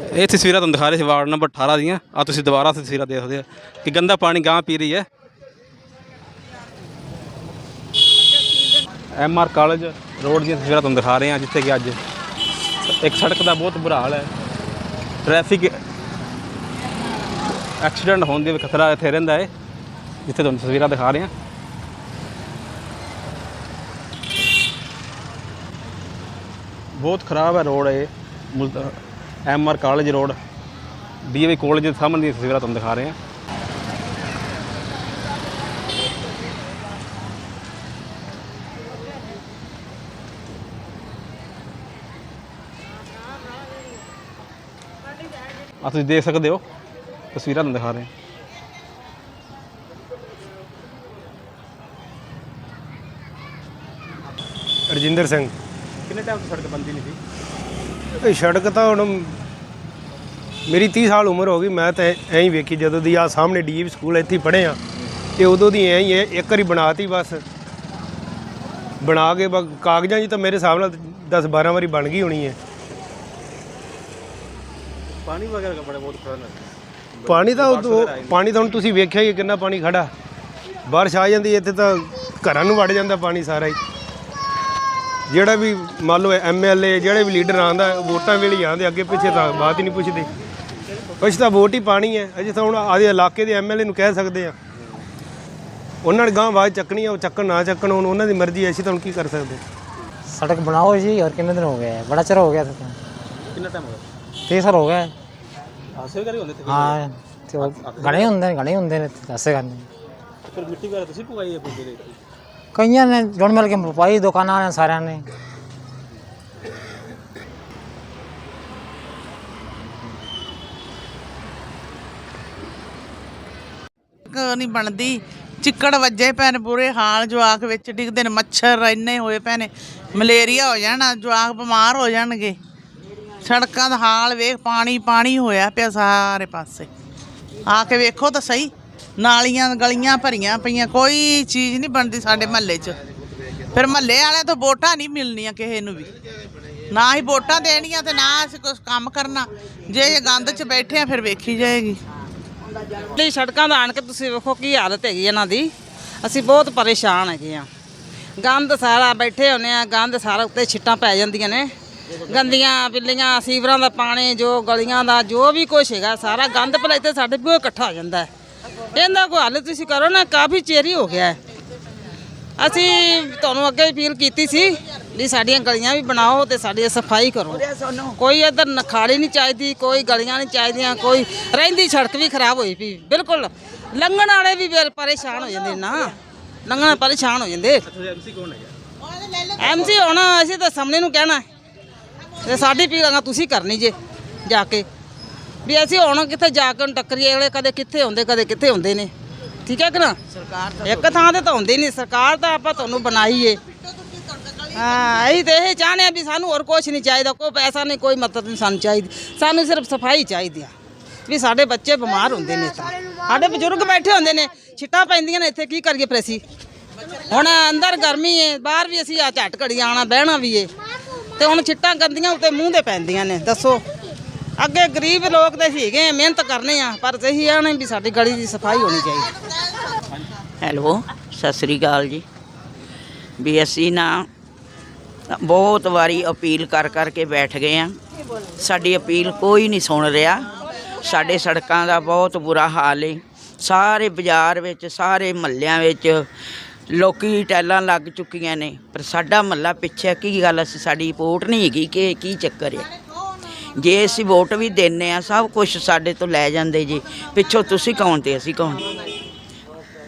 ਇਹ ਤਸਵੀਰਾਂ ਤੁਹਾਨੂੰ ਦਿਖਾ ਰਹੇ ਸੀ, ਵਾਰਡ ਨੰਬਰ 18 ਦੀਆਂ। ਆ ਤੁਸੀਂ ਦੁਬਾਰਾ ਤਸਵੀਰਾਂ ਦੇਖਦੇ ਸਕਦੇ ਹੋ ਕਿ ਗੰਦਾ ਪਾਣੀ ਗਾਂ ਪੀ ਰਹੀ ਹੈ। ਐਮ ਆਰ ਕਾਲਜ ਰੋਡ ਦੀਆਂ ਤਸਵੀਰਾਂ ਤੁਹਾਨੂੰ ਦਿਖਾ ਰਹੇ ਹਾਂ, ਜਿੱਥੇ ਕਿ ਅੱਜ ਇੱਕ ਸੜਕ ਦਾ ਬਹੁਤ ਬੁਰਾ ਹਾਲ ਹੈ। ਟ੍ਰੈਫਿਕ ਐਕਸੀਡੈਂਟ ਹੋਣ ਦੀ ਖਤਰਾ ਇੱਥੇ ਰਹਿੰਦਾ ਹੈ, ਜਿੱਥੇ ਤੁਹਾਨੂੰ ਤਸਵੀਰਾਂ ਦਿਖਾ ਰਹੇ ਹਾਂ। ਬਹੁਤ ਖਰਾਬ ਹੈ ਰੋਡ ਇਹ M R college road DAV college ਦੇ ਸਾਹਮਣੇ ਦੀਆਂ ਤਸਵੀਰਾਂ ਤੁਹਾਨੂੰ ਦਿਖਾ ਰਹੇ ਹਾਂ। ਆ ਤੁਸੀਂ ਦੇਖ ਸਕਦੇ ਹੋ ਤਸਵੀਰਾਂ ਤੁਹਾਨੂੰ ਦਿਖਾ ਰਹੇ ਹਾਂ। ਰਜਿੰਦਰ ਸਿੰਘ। ਕਿੰਨੇ ਟਾਈਮ ਤੋਂ ਸੜਕ ਬੰਦੀ ਨਹੀਂ ਸੀ? ਇਹ ਸੜਕ ਤਾਂ ਹੁਣ ਮੇਰੀ 30 ਸਾਲ ਉਮਰ ਹੋ ਗਈ ਮੈਂ ਤਾਂ ਐਂ ਹੀ ਵੇਖੀ ਜਦੋਂ ਦੀ ਆ ਸਾਹਮਣੇ ਡੀਏਵੀ ਸਕੂਲ ਇੱਥੇ ਪੜ੍ਹੇ ਆ ਤੇ ਉਦੋਂ ਦੀ ਐਂ ਹੀ ਹੈ ਇੱਕ ਵਾਰੀ ਬਣਾਤੀ ਬਸ। ਬਣਾ ਕੇ ਬਸ ਕਾਗਜ਼ਾਂ 'ਚ ਤਾਂ ਮੇਰੇ ਹਿਸਾਬ ਨਾਲ 10 12 ਵਾਰੀ ਬਣ ਗਈ ਹੋਣੀ ਹੈ। ਪਾਣੀ ਵਗੈਰਾ ਬੜਾ ਬਹੁਤ ਹੈ ਪਾਣੀ ਤਾਂ ਉਦੋਂ- ਪਾਣੀ ਤਾਂ ਹੁਣ ਤੁਸੀਂ ਵੇਖਿਆ ਹੀ ਹੈ ਕਿੰਨਾ ਪਾਣੀ ਖੜਾ। ਬਾਰਿਸ਼ ਆ ਜਾਂਦੀ ਹੈ ਇੱਥੇ ਤਾਂ ਘਰਾਂ ਨੂੰ ਵੜ ਜਾਂਦਾ ਪਾਣੀ ਸਾਰਾ ਹੀ। ਜਿਹੜਾ ਵੀ ਮੰਨ ਲਓ ਐਮਐਲਏ ਜਿਹੜੇ ਵੀ ਲੀਡਰ ਆਂਦਾ ਵੋਟਾਂ ਵੇਲੇ ਆਂਦੇ ਅੱਗੇ ਪਿੱਛੇ ਤਾਂ ਬਾਤ ਹੀ ਨਹੀਂ ਪੁੱਛਦੇ। ਕੁਛ ਤਾਂ ਵੋਟ ਹੀ ਪਾਣੀ ਹੈ। ਅਜੇ ਤਾਂ ਹੁਣ ਆਦੇ ਇਲਾਕੇ ਦੇ ਐਮਐਲਏ ਨੂੰ ਕਹਿ ਸਕਦੇ ਆ ਉਹਨਾਂ ਨੇ ਗਾਂ ਆਵਾਜ਼ ਚੱਕਣੀ ਆ ਉਹ ਚੱਕਣ ਨਾ ਚੱਕਣ ਹੁਣ ਉਹਨਾਂ ਦੀ ਮਰਜ਼ੀ ਐ ਤਾਂ ਹੁਣ ਕੀ ਕਰ ਸਕਦੇ ਸੜਕ ਬਣਾਓ ਜੀ ਔਰ ਕਿੰਨੇ ਦਿਨ ਹੋ ਗਏ ਬੜਾ ਚਿਰ ਹੋ ਗਿਆ ਤਾਂ ਕਿੰਨਾ ਟਾਈਮ ਹੋ ਗਿਆ? 3 ਸਾਲ ਹੋ ਗਏ ਹਾਸੇ ਕਰੀ ਹੁੰਦੇ ਤੇ ਹਾਂ ਤੇ ਗਣੇ ਹੁੰਦੇ ਨੇ ਗਣੇ ਹੁੰਦੇ ਨੇ ਹਾਸੇ ਕਰਨੇ ਫਿਰ ਮਿੱਟੀ ਵਗੈਰਾ ਤੁਸੀਂ ਪੁਗਾਈ ਹੈ ਪੁੱਗੇ ਦੇ ਕਈਆਂ ਨੇ ਜੁੜ ਮਿਲ ਕੇ ਵਪਾਰੀ ਦੁਕਾਨਾਂ ਨੇ ਸਾਰਿਆਂ ਨੇ। ਕ ਨਹੀਂ ਬਣਦੀ। ਚਿੱਕੜ ਵੱਜੇ ਪੈਣ ਪੂਰੇ ਹਾਲ, ਜਵਾਕ ਵਿੱਚ ਡਿੱਗਦੇ ਨੇ ਮੱਛਰ, ਇੰਨੇ ਹੋਏ ਪੈਣੇ। ਮਲੇਰੀਆ ਹੋ ਜਾਣਾ, ਜਵਾਕ ਬਿਮਾਰ ਹੋ ਜਾਣਗੇ। ਸੜਕਾਂ ਦਾ ਹਾਲ ਵੇਖ ਪਾਣੀ ਪਾਣੀ ਹੋਇਆ ਪਿਆ ਸਾਰੇ ਪਾਸੇ। ਆ ਕੇ ਵੇਖੋ ਤਾਂ ਸਹੀ। ਨਾਲੀਆਂ ਗਲੀਆਂ ਭਰੀਆਂ ਪਈਆਂ, ਕੋਈ ਚੀਜ਼ ਨਹੀਂ ਬਣਦੀ ਸਾਡੇ ਮਹੱਲੇ 'ਚ। ਫਿਰ ਮਹੱਲੇ ਵਾਲਿਆਂ ਤੋਂ ਵੋਟਾਂ ਨਹੀਂ ਮਿਲਣੀਆਂ ਕਿਸੇ ਨੂੰ ਵੀ। ਨਾ ਹੀ ਵੋਟਾਂ ਦੇਣੀਆਂ ਤੇ ਨਾ ਅਸੀਂ ਕੁਝ ਕੰਮ ਕਰਨਾ। ਜੇ ਇਹ ਗੰਦ 'ਚ ਬੈਠੇ ਆ, ਫਿਰ ਵੇਖੀ ਜਾਏਗੀ। ਲਈ ਸੜਕਾਂ ਦਾ ਆਣ ਕੇ ਤੁਸੀਂ ਵੇਖੋ ਕੀ ਹਾਲਤ ਹੈਗੀ ਇਹਨਾਂ ਦੀ। ਅਸੀਂ ਬਹੁਤ ਪਰੇਸ਼ਾਨ ਹੈਗੇ ਆ। ਗੰਦ ਸਾਰਾ ਬੈਠੇ ਹੁੰਨੇ ਆ, ਗੰਦ ਸਾਰਾ ਉੱਤੇ ਛਿੱਟਾਂ ਪੈ ਜਾਂਦੀਆਂ ਨੇ। ਗੰਦੀਆਂ ਬਿੱਲੀਆਂ, ਸੀਵਰਾਂ ਦਾ ਪਾਣੀ, ਜੋ ਗਲੀਆਂ ਦਾ, ਜੋ ਵੀ ਕੁਛ ਹੈਗਾ, ਸਾਰਾ ਗੰਦ ਭਲਾ ਇੱਥੇ ਸਾਡੇ ਪੂਰੇ ਇਕੱਠਾ ਹੋ ਜਾਂਦਾ ਹੈ। ਇਹਦਾ ਕੋਈ ਹੱਲ ਤੁਸੀਂ ਕਰੋ ਨਾ ਕਾਫੀ ਚਿਰ ਹੀ ਹੋ ਗਿਆ ਹੈ। ਅਸੀਂ ਤੁਹਾਨੂੰ ਅੱਗੇ ਅਪੀਲ ਕੀਤੀ ਸੀ ਵੀ ਸਾਡੀਆਂ ਗਲੀਆਂ ਵੀ ਬਣਾਓ ਤੇ ਸਾਡੀ ਸਫ਼ਾਈ ਕਰੋ। ਕੋਈ ਇੱਧਰ ਨਖਾਲੀ ਨਹੀਂ ਚਾਹੀਦੀ ਕੋਈ ਗਲੀਆਂ ਨਹੀਂ ਚਾਹੀਦੀਆਂ ਕੋਈ ਰਹਿੰਦੀ ਸੜਕ ਵੀ ਖਰਾਬ ਹੋਈ ਪਈ ਬਿਲਕੁਲ ਲੰਘਣ ਵਾਲੇ ਵੀ ਬਿਲ ਪਰੇਸ਼ਾਨ ਹੋ ਜਾਂਦੇ ਨਾ। ਲੰਘਣ ਪਰੇਸ਼ਾਨ ਹੋ ਜਾਂਦੇ। ਐਮਸੀ ਹੁਣ ਅਸੀਂ ਤਾਂ ਸਾਹਮਣੇ ਨੂੰ ਕਹਿਣਾ ਹੈ। ਤੇ ਸਾਡੀ ਪੀੜਾਂ ਤੁਸੀਂ ਕਰਨੀ ਜੇ ਜਾ ਕੇ। ਵੀ ਅਸੀਂ ਹੁਣ ਕਿੱਥੇ ਜਾ ਕੇ ਹੁਣ ਟੱਕਰੀਏ ਅਗਲੇ ਕਦੇ ਕਿੱਥੇ ਹੁੰਦੇ ਕਦੇ ਕਿੱਥੇ ਹੁੰਦੇ ਨੇ। ਠੀਕ ਹੈ ਕਿ ਨਾ? ਸਰਕਾਰ ਇੱਕ ਥਾਂ ਤੇ ਤਾਂ ਹੁੰਦੀ ਨਹੀਂ ਸਰਕਾਰ ਤਾਂ ਆਪਾਂ ਤੁਹਾਨੂੰ ਬਣਾਈ ਏ ਹਾਂ ਅਸੀਂ ਤੇ ਇਹ ਚਾਹੁੰਦੇ ਆ ਵੀ ਸਾਨੂੰ ਹੋਰ ਕੁਝ ਨਹੀਂ ਚਾਹੀਦਾ ਕੋਈ ਪੈਸਾ ਨਹੀਂ ਕੋਈ ਮਦਦ ਨਹੀਂ ਸਾਨੂੰ ਚਾਹੀਦੀ। ਸਾਨੂੰ ਸਿਰਫ ਸਫ਼ਾਈ ਚਾਹੀਦੀ ਆ। ਵੀ ਸਾਡੇ ਬੱਚੇ ਬਿਮਾਰ ਹੁੰਦੇ ਨੇ ਤਾਂ ਸਾਡੇ ਬਜ਼ੁਰਗ ਬੈਠੇ ਹੁੰਦੇ ਨੇ ਛਿੱਟਾਂ ਪੈਂਦੀਆਂ ਨੇ ਇੱਥੇ ਕੀ ਕਰੀਏ ਫਿਰ ਅਸੀਂ? ਹੁਣ ਅੰਦਰ ਗਰਮੀ ਏ ਬਾਹਰ ਵੀ ਅਸੀਂ ਆ ਝਟ ਘੜੀ ਆਣਾ ਬਹਿਣਾ ਵੀ ਏ। ਤੇ ਹੁਣ ਛਿੱਟਾਂ ਗੰਦੀਆਂ ਉੱਤੇ ਮੂੰਹ ਤੇ ਪੈਂਦੀਆਂ ਨੇ ਦੱਸੋ। ਅੱਗੇ ਗਰੀਬ ਲੋਕ ਤੇ ਸੀਗੇ ਮਿਹਨਤ ਕਰਨੇ ਆ, ਪਰ ਸਹੀ ਆ ਨਾ ਵੀ ਸਾਡੀ ਗਲੀ ਦੀ ਸਫ਼ਾਈ ਹੋਣੀ ਚਾਹੀਦੀ। ਹੈਲੋ, ਸਤਿ ਸ੍ਰੀ ਅਕਾਲ ਜੀ। ਵੀ ਅਸੀਂ ਨਾ ਬਹੁਤ ਵਾਰੀ ਅਪੀਲ ਕਰ ਕਰਕੇ ਬੈਠ ਗਏ ਆ। ਸਾਡੀ ਅਪੀਲ ਕੋਈ ਨਹੀਂ ਸੁਣ ਰਿਹਾ। ਸਾਡੇ ਸੜਕਾਂ ਦਾ ਬਹੁਤ ਬੁਰਾ ਹਾਲ ਏ। ਸਾਰੇ ਬਾਜ਼ਾਰ ਵਿੱਚ, ਸਾਰੇ ਮਹੱਲਿਆਂ ਵਿੱਚ ਲੋਕੀ ਟੈਲਾਂ ਲੱਗ ਚੁੱਕੀਆਂ ਨੇ। ਪਰ ਸਾਡਾ ਮਹੱਲਾ ਪਿੱਛੇ ਕੀ ਗੱਲ ਅਸੀਂ ਸਾਡੀ ਰਿਪੋਰਟ ਨਹੀਂ ਹੈਗੀ ਕਿ ਕੀ ਚੱਕਰ ਹੈ ਜੇ ਅਸੀਂ ਵੋਟ ਵੀ ਦਿੰਨੇ ਆ, ਸਭ ਕੁਝ ਸਾਡੇ ਤੋਂ ਲੈ ਜਾਂਦੇ ਜੀ। ਪਿੱਛੋਂ ਤੁਸੀਂ ਕੌਣ ਤੇ ਅਸੀਂ ਕੌਣ?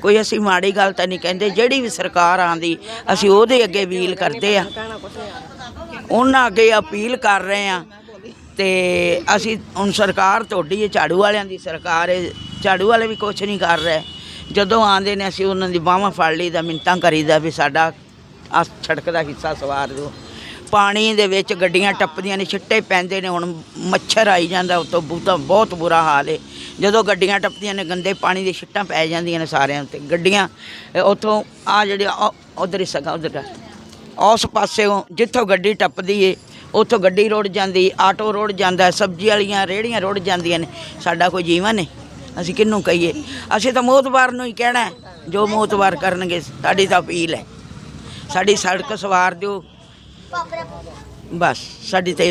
ਕੋਈ ਅਸੀਂ ਮਾੜੀ ਗੱਲ ਤਾਂ ਨਹੀਂ ਕਹਿੰਦੇ, ਜਿਹੜੀ ਵੀ ਸਰਕਾਰ ਆਂਦੀ, ਅਸੀਂ ਉਹਦੇ ਅੱਗੇ ਅਪੀਲ ਕਰਦੇ ਆ। ਉਹਨਾਂ ਅੱਗੇ ਅਪੀਲ ਕਰ ਰਹੇ ਆ ਤੇ ਅਸੀਂ ਹੁਣ ਸਰਕਾਰ ਤੁਹਾਡੀ ਹੈ, ਝਾੜੂ ਵਾਲਿਆਂ ਦੀ ਸਰਕਾਰ ਹੈ, ਝਾੜੂ ਵਾਲੇ ਵੀ ਕੁਝ ਨਹੀਂ ਕਰ ਰਹੇ। ਜਦੋਂ ਆਂਦੇ ਨੇ ਅਸੀਂ ਉਹਨਾਂ ਦੀ ਬਾਹਾਂ ਫੜ ਲਈਦਾ ਮਿੰਤਾਂ ਕਰੀਦਾ ਵੀ ਸਾਡਾ ਆ ਸੜਕ ਦਾ ਹਿੱਸਾ ਸਵਾਰ ਦਿਓ। ਪਾਣੀ ਦੇ ਵਿੱਚ ਗੱਡੀਆਂ ਟੱਪਦੀਆਂ ਨੇ, ਛਿੱਟੇ ਪੈਂਦੇ ਨੇ, ਹੁਣ ਮੱਛਰ ਆਈ ਜਾਂਦਾ ਉਤੋਂ ਬਹੁਤਾ ਬਹੁਤ ਬੁਰਾ ਹਾਲ ਹੈ ਜਦੋਂ ਗੱਡੀਆਂ ਟੱਪਦੀਆਂ ਨੇ, ਗੰਦੇ ਪਾਣੀ ਦੇ ਛਿੱਟਾਂ ਪੈ ਜਾਂਦੀਆਂ ਨੇ ਸਾਰਿਆਂ ਉੱਤੇ। ਗੱਡੀਆਂ ਉਥੋਂ ਆ ਜਿਹੜੇ ਉਧਰ ਹੀ ਸਗਾ, ਉਧਰ ਉਸ ਪਾਸਿਓਂ ਜਿੱਥੋਂ ਗੱਡੀ ਟੱਪਦੀ ਏ, ਉੱਥੋਂ ਗੱਡੀ ਰੋਡ ਜਾਂਦੀ, ਆਟੋ ਰੋਡ ਜਾਂਦਾ, ਸਬਜ਼ੀ ਵਾਲੀਆਂ ਰੇਹੜੀਆਂ ਰੋਡ ਜਾਂਦੀਆਂ ਨੇ। ਸਾਡਾ ਕੋਈ ਜੀਵਨ ਹੈ ਅਸੀਂ ਕਿਹਨੂੰ ਕਹੀਏ? ਅਸੀਂ ਤਾਂ ਮੋਤਬਾਰ ਨੂੰ ਹੀ ਕਹਿਣਾ ਜੋ ਮੋਤਬਾਰ ਕਰਨਗੇ, ਸਾਡੀ ਤਾਂ ਅਪੀਲ ਹੈ ਸਾਡੀ ਸੜਕ ਸਵਾਰ ਦਿਓ ਬਸ, ਸਾਡੀ ਤਾਂ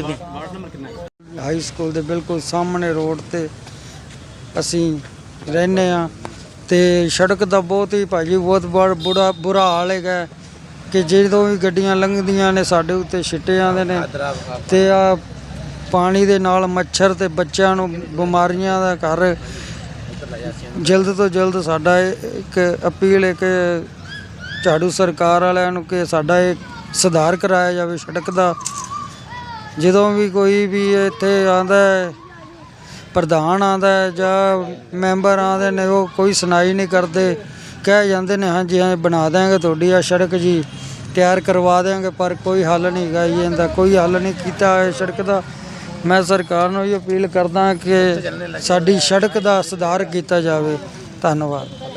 ਹਾਈ ਸਕੂਲ ਦੇ ਬਿਲਕੁਲ ਸਾਹਮਣੇ ਰੋਡ ਤੇ ਅਸੀਂ ਰਹਿੰਦੇ ਆ ਤੇ ਸੜਕ ਦਾ ਬਹੁਤ ਹੀ ਭਾਜੀ, ਬਹੁਤ ਬੜ- ਬੁਰਾ ਬੁਰਾ ਹਾਲ ਹੈਗਾ ਕਿ ਜਦੋਂ ਵੀ ਗੱਡੀਆਂ ਲੰਘਦੀਆਂ ਨੇ ਸਾਡੇ ਉੱਤੇ, ਛਿੱਟੇ ਆਉਂਦੇ ਨੇ ਤੇ ਆ ਪਾਣੀ ਦੇ ਨਾਲ ਮੱਛਰ ਤੇ ਬੱਚਿਆਂ ਨੂੰ ਬਿਮਾਰੀਆਂ ਦਾ ਘਰ ਜਲਦ ਤੋਂ ਜਲਦ ਸਾਡਾ ਇਹ ਇੱਕ ਅਪੀਲ ਹੈ ਕਿ ਝਾੜੂ ਸਰਕਾਰ ਵਾਲਿਆਂ ਨੂੰ ਕਿ ਸਾਡਾ ਇਹ ਸੁਧਾਰ ਕਰਾਇਆ ਜਾਵੇ ਸੜਕ ਦਾ। ਜਦੋਂ ਵੀ ਕੋਈ ਵੀ ਇੱਥੇ ਆਂਦਾ ਹੈ, ਪ੍ਰਧਾਨ ਆਂਦਾ ਹੈ ਜਾਂ ਮੈਂਬਰ ਆਂਦੇ ਨੇ, ਉਹ ਕੋਈ ਸੁਣਾਈ ਨਹੀਂ ਕਰਦੇ। ਕਹਿ ਜਾਂਦੇ ਨੇ, ਹਾਂਜੀ ਹਾਂ ਬਣਾ ਦਿਆਂਗੇ ਤੁਹਾਡੀ ਆ ਸੜਕ ਜੀ, ਤਿਆਰ ਕਰਵਾ ਦਿਆਂਗੇ। ਪਰ ਕੋਈ ਹੱਲ ਨਹੀਂ ਗਾ ਜੀ ਇਹਦਾ, ਕੋਈ ਹੱਲ ਨਹੀਂ ਕੀਤਾ ਹੈ ਸੜਕ ਦਾ। ਮੈਂ ਸਰਕਾਰ ਨੂੰ ਇਹ ਅਪੀਲ ਕਰਦਾ ਕਿ ਸਾਡੀ ਸੜਕ ਦਾ ਸੁਧਾਰ ਕੀਤਾ ਜਾਵੇ। ਧੰਨਵਾਦ।